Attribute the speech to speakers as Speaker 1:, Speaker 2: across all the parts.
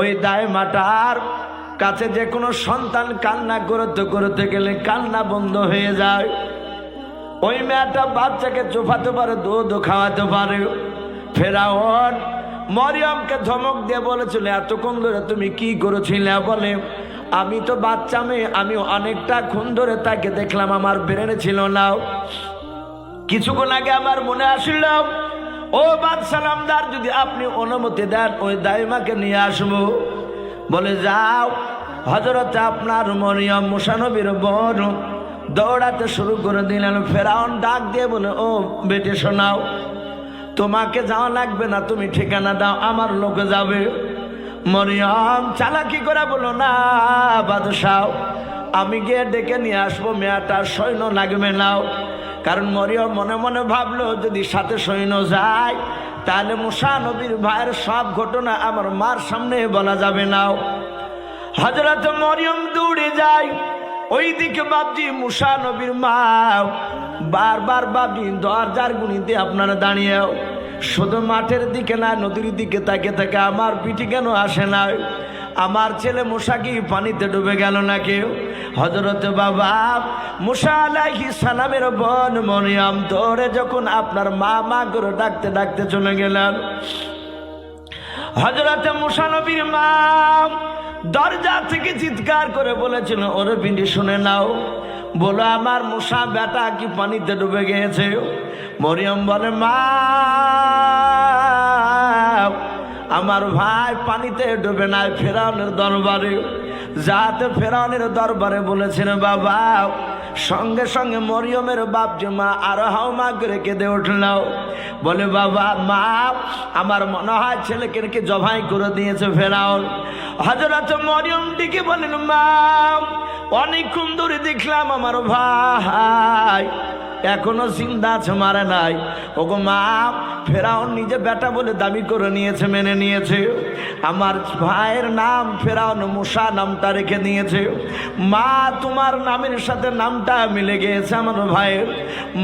Speaker 1: ওই দায় মাটার কাছে যে কোনো সন্তান কান্না করতে করতে গেলে কান্না বন্ধ হয়ে যায়। ওই মেয়েটা বাচ্চাকে চোফাতে পারে, দুধ খাওয়াতে পারে। ফেরাওন মরিয়মকে ধমক দিয়ে বলেছিল, এতক্ষণ ধরে তুমি কি করেছিলে? বলে, আমি তো বাচ্চা মেয়ে, আমি অনেকটা ক্ষণ ধরে তাকে দেখলাম, আমার ব্রেনে ছিল না। কিছুক্ষণ আগে আমার মনে আসিল ও বাদশালামদার, যদি আপনি অনুমতি দেন, ওই দাইমাকে নিয়ে আসব। বলে, যাও। হজরতে আপনার মরিয়ম মুসানবীর বোন দৌড়াতে শুরু করে দিলেন। ফেরাউন ডাক দিয়ে বলে, ও বেটে শোনাও, তোমাকে যাওয়া লাগবে না, তুমি ঠিকানা দাও, আমার লোকে যাবে। মরিয়ম চালাকি করে বলো না বাদশাও আমি গিয়ে ডেকে নিয়ে আসব, মেয়াটার সৈন্য লাগবে নাও কারণ মরিয়ম মনে মনে ভাবলো, যদি সাথে সৈন্য যায়, তাহলে মুসা নবীর ভাইয়ের সব ঘটনা আমার মার সামনে বলা যাবে নাও হজরত মরিয়ম দৌড়ে যায়। ওই দিকে বাবজি মুসা নবীর মা, বারবার বাবজি দরজার গুণিতে আপনারা দাঁড়িয়েও, শুধু মাঠের দিকে না, নদীর দিকে তাকে তাকে আমার পিঠি কেন আসে না আমার ছেলে মুসা কি পানিতে ডুবে গেল না কেউ? হজরত বাবা, মুসা আলাহি সালামের বন মরিয়াম ধরে যখন আপনার মা মা করে ডাকতে ডাকতে চলে গেলেন। হজরত মুসানবীর মা দরজা থেকে চিৎকার করে বলেছিল, ওরে পিন্ডি, শুনে নাও। বলো, আমার মুসা বেটা কি পানিতে ডুবে গিয়েছে? মরিয়ম বলে, মা আমার ভাই পানিতে ডুবে নাই ফেরাউনের দরবারে। যাতে ফেরাউনের দরবারে বলেছেন, বাবা, সঙ্গে সঙ্গে মরিয়মের বাপ যে মা আরও হাও মা করে কেঁদে উঠল। বলে, বাবা, মা, আমার মনে হয় ছেলেকে নাকি জবাই করে দিয়েছে ফেরাউন। হজরত মরিয়ম দিকে বলেন মা, অনেকক্ষণ ধরে দেখলাম আমার ভাই এখনও চিন্তা আছে, মারে নাই। ওগো মা, ফেরাউন নিজে বেটা বলে দাবি করে নিয়েছে, মেনে নিয়েছে। আমার ভাইয়ের নাম ফেরাউন মুসা নামটা রেখে নিয়েছে। মা, তোমার নামের সাথে নামটা মিলে গিয়েছে আমার ভাইয়ের।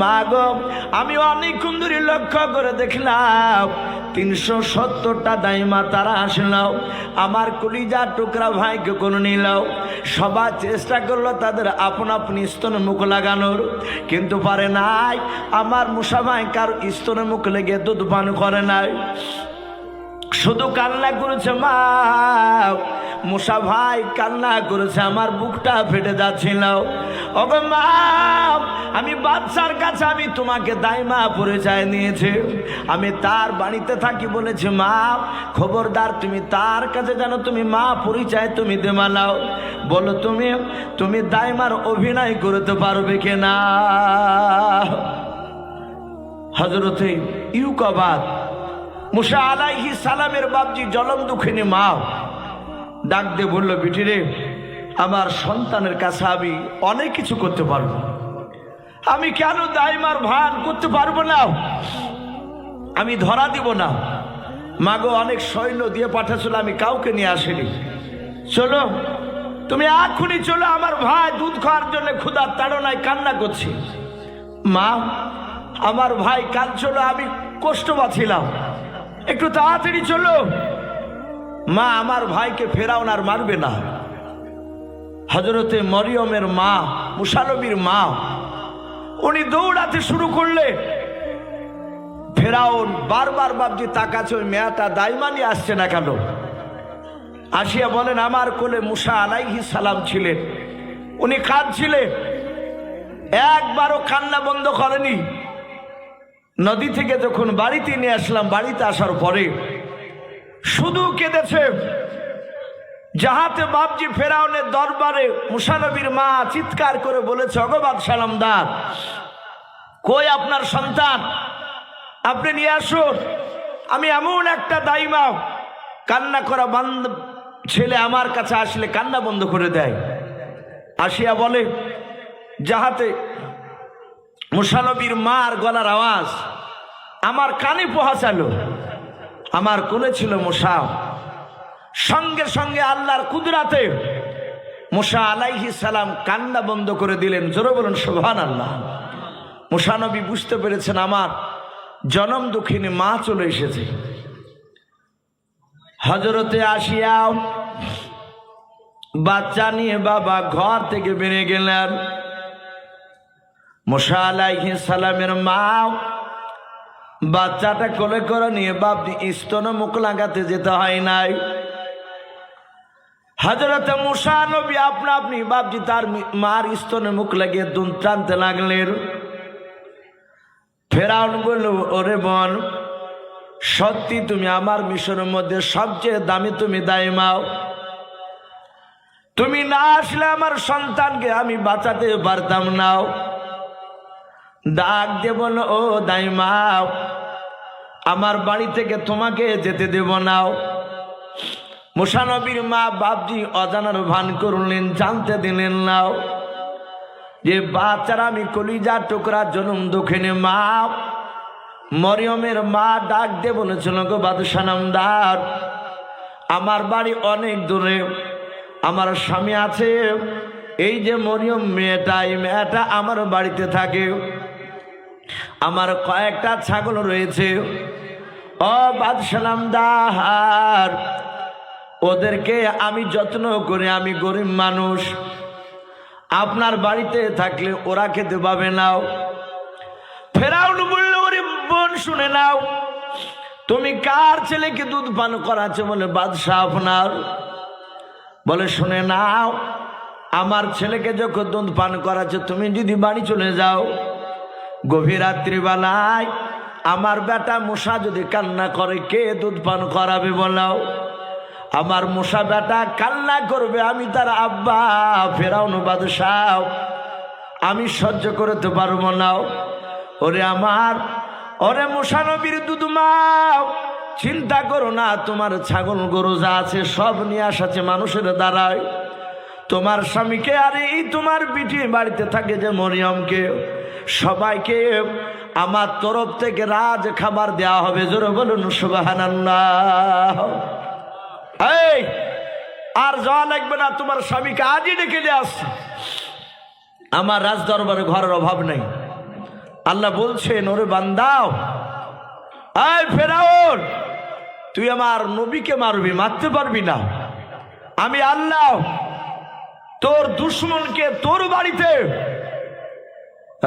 Speaker 1: মা গো, আমি অনেকক্ষণ ধরে লক্ষ্য করে দেখলাম। তিনশো সত্তরটা দাইমা তারা আসলাম। আমার কলিজা টুকরা ভাইকে কোনো নিলাও সবার চেষ্টা করল তাদের আপন আপনি স্তনে মুখ লাগানোর। কিন্তু পারে নাই। আমার মুসা কারও কার স্তনে মুখ লেগে দুধ পান করে নাই। শুধু কান্না করেছে, মা। মুসা ভাই কান্না করেছে, আমার বুকটা ফেটে যাচ্ছিল। ওগো মা, আমি বাচ্চার কাছে আমি তোমাকে দাইমা পরিচয় নিয়েছে। আমি তার বাড়িতে থাকি বলেছে, মা, খবরদার, তুমি তার কাছে যেন তুমি মা পরিচয় তুমি দেমালাও বলো তুমি তুমি দাইমার অভিনয় করতে পারবে কিনা? হজরতে ইউকাবাদ, মুসা আলাইহি সালামের বাপজি জলম দুঃখিনী মা ডাক দিয়ে বলল বিটিরে আমার সন্তানের কাছে আমি অনেক কিছু করতে পারব। আমি কেন দাইমার ভান করতে পারব না? আমি ধরা দিব না। মাগো, অনেক সৈন্য দিয়ে পাঠাচ্ছিল আমি কাউকে নিয়ে আসিনি। চলো, তুমি এখনই চলো, আমার ভাই দুধ খাওয়ার জন্য ক্ষুধার তাড়নায় কান্না করছি। মা, আমার ভাই কাল চলো আমি কষ্ট পাচ্ছিলাম। একটু তাড়াতাড়ি চলো। মা আমার ভাইকে ফেরাউন আর মারবে না। হজরতে মরিয়মের মা, মুসানবীর মা, উনি দৌড়াতে শুরু করলে ফেরাউন বারবার বাবজি তাকাচ্ছে ওই মেয়াটা দাইমানি আসছে না কেন? আসিয়া বলেন, আমার কোলে মুসা আলাইহি সালাম ছিলেন। উনি কাঁদছিলেন। একবারও কান্না বন্ধ করেনি। নদী থেকে যখন বাড়িতে নিয়ে আসলাম, বাড়িতে আসার পরে শুধু কেঁদেছে। যাহাতে বাপজি ফেরাউনের দরবারে মুসানবীর মা চিৎকার করে বলেছে অগবাদ সালামদার কই আপনার সন্তান? আপনি নিয়ে আসুন। আমি এমন একটা দাইমা, কান্না করা বন্ধ ছেলে আমার কাছে আসলে কান্না বন্ধ করে দেয়। আসিয়া বলে যাহাতে মুসানবীর মার গলার আওয়াজ, আমার কানে পোহা পৌঁছালো আমার কোলে ছিল মুসা। সঙ্গে সঙ্গে আল্লাহর কুদরাতে মুসা আলাইহি সালাম কান্না বন্ধ করে দিলেন। জোরে বলুন সোহান আল্লাহ মুসানবী বুঝতে পেরেছেন আমার জনম দুঃখিনী মা চলে এসেছে। হজরতে আসিয়াও বাচ্চা নিয়ে বাবা ঘর থেকে বেরিয়ে গেলেন। মুসা আলাইহিস সালামের মা বাচ্চাটা কোলে করে নিয়ে বাপজি স্তন মুখ লাগাতে যেতে হয় নাই। হজরত মুসা নবী আপনা আপনি বাপজি তার মার স্তনে মুখ লাগিয়ে দুধ টানতে লাগলেন। ফেরাউন বলল, ওরে বোন, সত্যি তুমি আমার মিশনের মধ্যে সবচেয়ে দামি তুমি দায় মাও তুমি না আসলে আমার সন্তানকে আমি বাঁচাতে পারতাম নাও। ডাক দেব না ও দাইমাও, আমার বাড়ি থেকে তোমাকে যেতে দেব নাও মুসানবীর মা বাপজি অজানার ভান করলেন, জানতে দিলেন নাও যে বাচ্চারা আমি কলিজা টুকরা জনম দক্ষিণে মা, মরিয়মের মা ডাক দিয়ে বলেছিল, গো বাদশানামদার আমার বাড়ি অনেক দূরে, আমার স্বামী আছে, এই যে মরিয়ম মেয়েটা, এই মেয়েটা আমার বাড়িতে থাকে। আমার কয়েকটা ছাগল রয়েছে। ও বাদশালাম দাহার ওদেরকে আমি যত্ন করে আমি গরিব মানুষ। আপনার বাড়িতে থাকলে ওরা খেতে পাবে নাও ফেরাউন বলল, ওরে বোন, শুনে নাও। তুমি কার ছেলেকে দুধ পান করাচ্ছে? বলে, বাদশাহ আপনার। বলে, শুনে নাও, আমার ছেলেকে যখন দুধ পান করাচ্ছে, তুমি যদি বাড়ি চলে যাও গভীর রাত্রিবেলায় আমার বেটা মশা যদি কান্না করে, কে দুধ পান করাবে বলাও আমার মশা বেটা কান্না করবে, আমি তার আব্বা, ফেরাউন বাদশাহ। আমি সহ্য করতে পারব না। ওরে আমার, ওরে মশানবীর দুধ মাও, চিন্তা করো না, তোমার ছাগল গরু যা আছে সব নিয়ে আসাছে মানুষের দ্বারায়। তোমার স্বামীকে আর এই তোমার বিটি বাড়িতে থাকে যে মরিয়মকে। সবাইকে আমার তরফ থেকে রাজ খাবার দেওয়া হবে। জোরে বলুন সুবাহান এই, আর যাওয়া লাগবে না, তোমার স্বামীকে আজই ডেকে নিয়ে আসছে আমার রাজ দরবারে ঘরের অভাব নেই। আল্লাহ বলছেন, ওরে বান্দাও আয় ফেরাউন, তুই আমার নবীকে মারবি, মারতে পারবি না। আমি আল্লাহ তোর দুশ্মনকে তোর বাড়িতে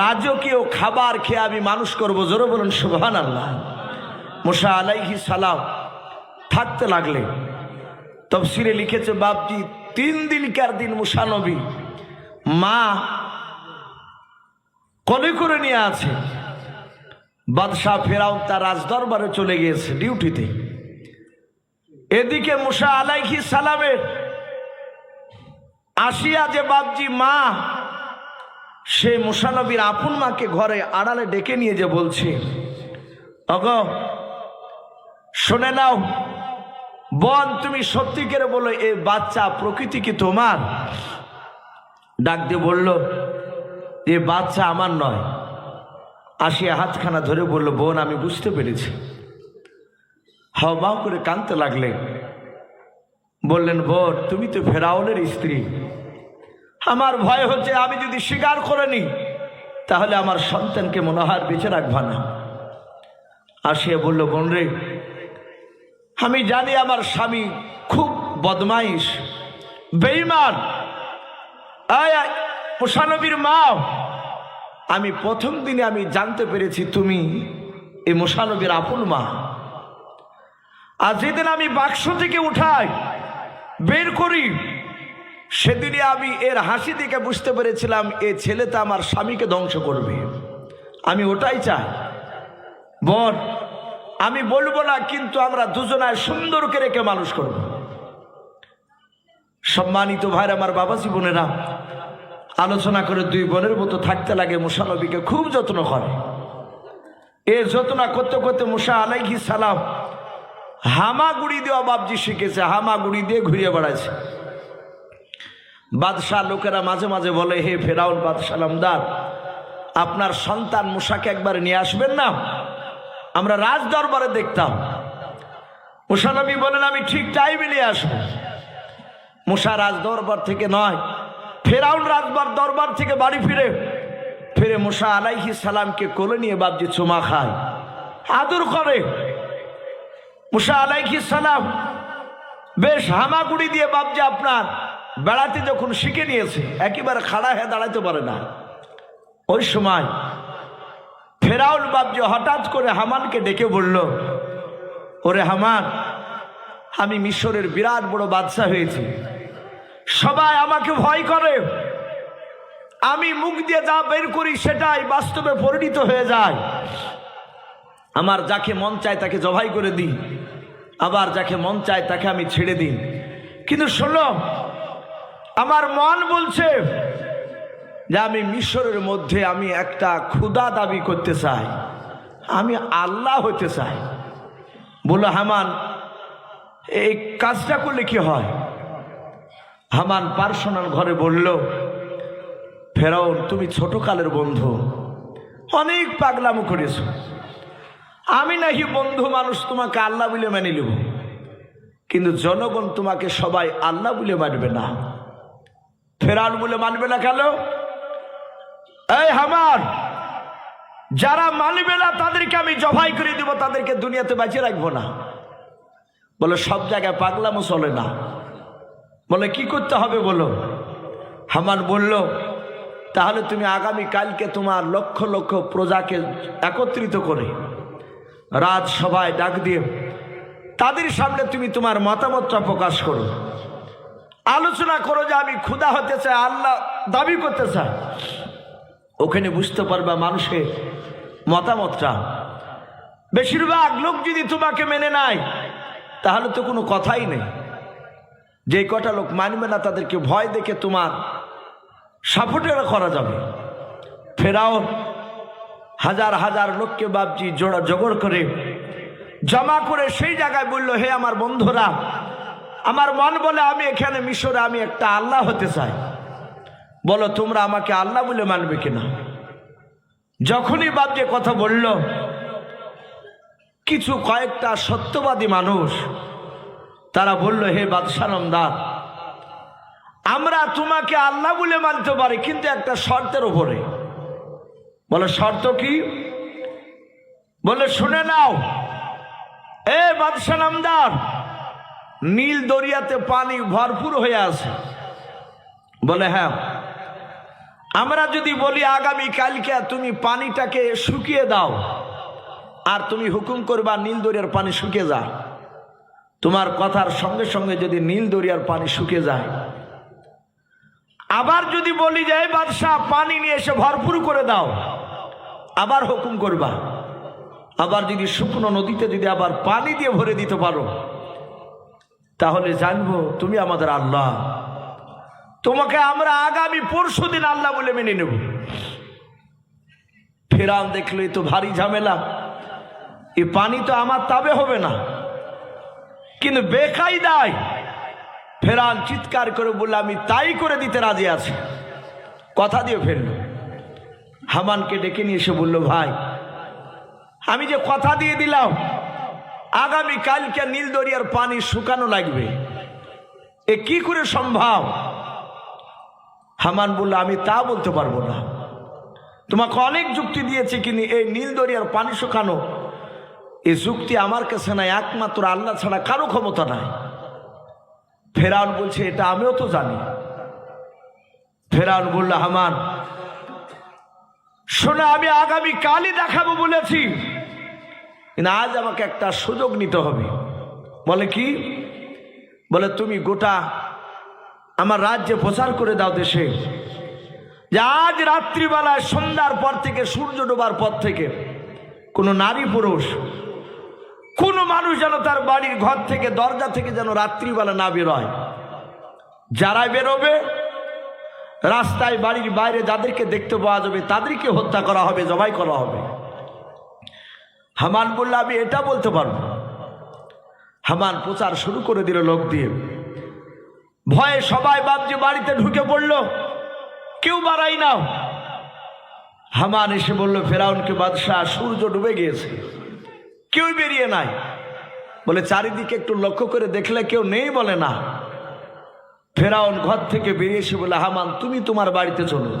Speaker 1: রাজকীয় খাবার খেয়ে আমি মানুষ করব। জোরে বলুন সুবহান আল্লাহ মুসা আলাইহি সালাম থাকতে লাগলে তফসিরে লিখেছে, বাপজি, তিন দিন দিনকার দিন মুসা নবী, মা কলে করে নিয়ে আছে। বাদশাহ ফেরাও তার রাজদরবারে চলে গিয়েছে ডিউটিতে। এদিকে মুসা আলাইহি সালামের আসিয়া যে বাপজি মা, সে মুসানবীর আপন মাকে ঘরে আড়ালে ডেকে নিয়ে যে বলছে অগ শুনে নাও, বন তুমি সত্যি করে বলো এ বাচ্চা প্রকৃতি কি তোমার? ডাক দিয়ে বলল, এ বাচ্চা আমার নয়। আসিয়া হাতখানা ধরে বলল, বোন, আমি বুঝতে পেরেছি। হাও করে কানতে লাগলে বললেন, বোন, তুমি তো ফেরাউনের স্ত্রী। আমার ভয় হচ্ছে, আমি যদি স্বীকার করে নিই, তাহলে আমার সন্তানকে মনে হয় আর বেঁচে রাখবা না। আসিয়া বলল, বোন রে, আমি জানি আমার স্বামী খুব বদমাইশ বেইমান মুসানবীর মা, আমি প্রথম দিনে আমি জানতে পেরেছি তুমি এই মুসানবীর আপন মা। আর যেদিন আমি বাক্স থেকে উঠাই, বের করি সেদিনে আমি এর হাসি দেখে বুঝতে পেরেছিলাম, এ ছেলে ছেলেটা আমার স্বামীকে ধ্বংস করবে। আমি ওটাই চাই। বর আমি বলব না, কিন্তু আমরা দুজনায় সুন্দর করে রেখে মানুষ করব। সম্মানিত ভাইর, আমার বাবা জীবনেরা আলোচনা করে দুই বোনের মতো থাকতে লাগে মুসানবীকে খুব যত্ন করে। এ যত্ন করতে করতে মুসা আলাইহি সালাম হামাগুড়ি দেওয়া বাবজি শিখেছে, হামাগুড়ি দিয়ে ঘুরিয়ে বেড়াচ্ছে বাদশাহ লোকেরা মাঝে মাঝে বলে, হে ফেরাউন বাদশালামদার আপনার সন্তান মুসাকে একবার নিয়ে আসবেন না? আমরা রাজ দরবারে দেখতাম মুসানবী বলেন, আমি ঠিক টাইমে নিয়ে আসব। মুসা রাজ দরবার থেকে নয়, ফেরাউন রাজবার দরবার থেকে বাড়ি ফিরে ফিরে মুসা আলাইহি সালামকে কোলে নিয়ে বাবজি চুমা খায়। আদর করে। মুসা আলাইহি সালাম বেশ হামাগুড়ি দিয়ে বাপজি আপনার বেড়াতে যখন শিখে নিয়েছে, একেবারে খাড়া হয়ে দাঁড়াতে পারে না। ওই সময় ফেরাউল বাপজি হঠাৎ করে হামানকে ডেকে বলল, ওরে হামান, আমি মিশরের বিরাট বড় বাদশা হয়েছি। সবাই আমাকে ভয় করে। আমি মুখ দিয়ে যা বের করি সেটাই বাস্তবে পরিণত হয়ে যায়। আমার যাকে মন চায় তাকে জবাই করে দিই। আবার যাকে মন চায় তাকে আমি ছেড়ে দিই। কিন্তু শোনো আমার মন বলছে যে আমি মিশরের মধ্যে আমি একটা ক্ষুদা দাবি করতে চাই। আমি আল্লাহ হতে চাই। বলল হামান, এই কাজটা করলে কি হয়? হামান পার্সোনাল ঘরে বলল, ফেরাউন, তুমি ছোট কালের বন্ধু। অনেক পাগলামো করেছ। আমি নাকি বন্ধু মানুষ, তোমাকে আল্লাহ বলে মেনে নেব। কিন্তু জনগণ তোমাকে সবাই আল্লাহ বলে মানবে না। ফেরাউন বলে মানবে না কেন? এই হামার, যারা মানবে না, তাদেরকে আমি জবাই করে দিব, তাদেরকে দুনিয়াতে বাঁচিয়ে রাখব না। বলে, সব জায়গায় পাগলামো চলে না। বলে, কি করতে হবে বলো? হামান বলল, তাহলে তুমি আগামী কালকে তোমার লক্ষ লক্ষ প্রজাকে একত্রিত করে রাজসভায় ডাক দিয়ে তাদের সামনে তুমি তোমার মতামতটা প্রকাশ করো। আলোচনা করো যে আমি ক্ষুধা হতে চাই, আল্লাহ দাবি করতে চাই। ওখানে বুঝতে পারবা মানুষের মতামতটা। বেশিরভাগ লোক যদি তোমাকে মেনে নেয়, তাহলে তো কোনো কথাই নেই। যে কটা লোক মানবে না, তাদেরকে ভয় দেখে তোমার সাপোর্টেরা করা যাবে। ফেরাও হাজার হাজার লোককে বাপজি জোড়া জগড় করে জমা করে সেই জায়গায় বলল, হে আমার বন্ধুরা আমার মন বলে আমি এখানে মিশরে আমি একটা আল্লাহ হতে চাই। বলো, তোমরা আমাকে আল্লাহ বলে মানবে কিনা? যখনই বাপজি কথা বলল, কিছু কয়েকটা সত্যবাদী মানুষ, তারা বলল, হে বাদশানন্দার আমরা তোমাকে আল্লাহ বলে মানতে পারি, কিন্তু একটা শর্তের উপরে। বলে, শর্ত কি? বলে, শুনে নাও। এ বাদশাহ নামদার নীল দরিয়াতে পানি ভরপুর হয়ে আছে। বলে হ্যাঁ আমরা যদি বলি, আগামী কালকে তুমি পানিটাকে শুকিয়ে দাও, আর তুমি হুকুম করবা, নীল দরিয়ার পানি শুকিয়ে যা তোমার কথার সঙ্গে সঙ্গে যদি নীল দরিয়ার পানি শুকিয়ে যায়। আবার যদি বলি যে বাদশাহ, পানি নিয়ে এসে ভরপুর করে দাও, আবার হুকুম করবা। আবার যদি শুকনো নদীতে যদি আবার পানি দিয়ে ভরে দিতে পারো তাহলে জানব তুমি আমাদের আল্লাহ। তোমাকে আমরা আগামী পরশু দিন আল্লাহ বলে মেনে নেব। ফেরান দেখলে তো ভারী ঝামেলা। এ পানি তো আমার তাবে হবে না। কিন্তু বেকাই দেয় ফেরান চিৎকার করে বললে, আমি তাই করে দিতে রাজি আছি। কথা দিয়ে ফেলল। হামানকে ডেকে নিয়ে এসে বলল, ভাই, আমি যে কথা দিয়ে দিলাম আগামী কালকে নীল দরিয়ার পানি শুকানো লাগবে। এ কি করে সম্ভব? হামান বলল, আমি তা বলতে পারব না। তোমাকে অনেক যুক্তি দিয়েছি কিন্তু এই নীল দরিয়ার পানি শুকানো। এই যুক্তি আমার কাছে নাই, একমাত্র আল্লাহ ছাড়া কারও ক্ষমতা নাই। ফেরাউন বলছে, এটা আমিও তো জানি। ফেরাউন বলল, হামান, শোনা, আমি আগামী কালই দেখাবো বলেছি। কিন্তু আজ আমাকে একটা সুযোগ নিতে হবে। বলে কি? বলে, তুমি গোটা আমার রাজ্যে প্রচার করে দাও দেশে। যে আজ রাত্রিবেলায় সন্ধ্যার পর থেকে, সূর্য ডোবার পর থেকে কোনো নারী পুরুষ, কোনো মানুষ যেন তার বাড়ির ঘর থেকে, দরজা থেকে যেন রাত্রিবেলা না বেরোয়। যারা বেরোবে, রাস্তায় বাড়ির বাইরে যাদেরকে দেখতে পাওয়া যাবে, তাদেরকে হত্যা করা হবে, জবাই করা হবে। হামান বললে, আমি এটা বলতে পারব। হামান প্রচার শুরু করে দিল লোক দিয়ে। ভয়ে সবাই বাপজি বাড়িতে ঢুকে পড়ল। কেউ বাড়াই নাও। হামান এসে বলল, ফেরাউনকে বাদশাহ সূর্য ডুবে গিয়েছে। কেউ বেরিয়ে নাই। বলে, চারিদিকে একটু লক্ষ্য করে দেখলে কেউ নেই বলে না। ফেরাউন ঘর থেকে বেরিয়ে এসে বলে, হামান, তুমি তোমার বাড়িতে চলো।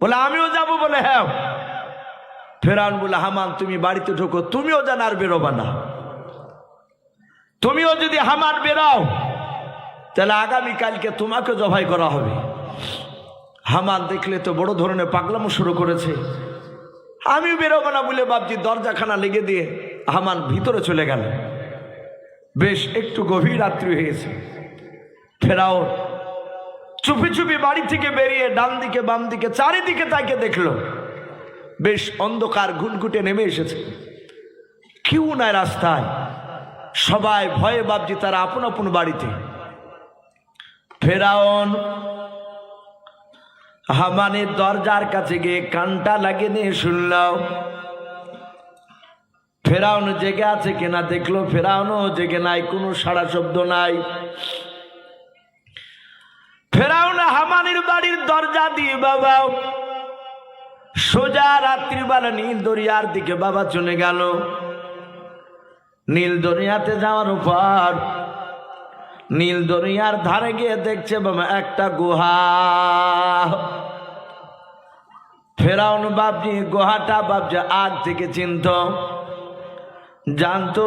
Speaker 1: বলে, আমিও যাব বলে হ্যাঁ। ফেরাউন বলে হামান, তুমি বাড়িতে ঢোকো, তুমিও জান আর বেরোবা না। তুমিও যদি হামান বেরাও, তাহলে আগামীকালকে তোমাকে জবাই করা হবে। হামান দেখলে তো বড় ধরনের পাগলামো শুরু করেছে। আমি বেরোবো না বলে ভাবছি দরজাখানা লেগে দিয়ে হামান ভিতরে চলে গেল। বেশ একটু গভীর রাত্রি হয়েছে ফেরাও চুপি চুপি বাড়ি থেকে বেরিয়ে ডান দিকে বাম দিকে চারিদিকে তাকে দেখল। বেশ অন্ধকার ঘুটঘুটে নেমে এসেছে। কেউ নাই রাস্তায়। সবাই ভয়ে ভাবছি তারা আপন আপন বাড়িতে। ফেরাউন, হামানের দরজার কাছে গিয়ে কানটা লাগিয়ে নিয়ে শুনলাম। ফেরাউন জেগে আছে কিনা দেখল ফেরাউনও জেগে নাই, কোনো সাড়া শব্দ নাই। ফেরাউন, হামানির বাড়ির দরজা দিয়ে বাবা সোজা রাত্রিবেলা নীল দরিয়ার দিকে বাবা চলে গেল। নীল দরিয়াতে যাওয়ার উপর নীল দরিয়ার ধারে গিয়ে দেখছে বাবা একটা গুহা। ফেরাউন বাপজি গুহাটা বাপজি আগ থেকে চিনত। জানতো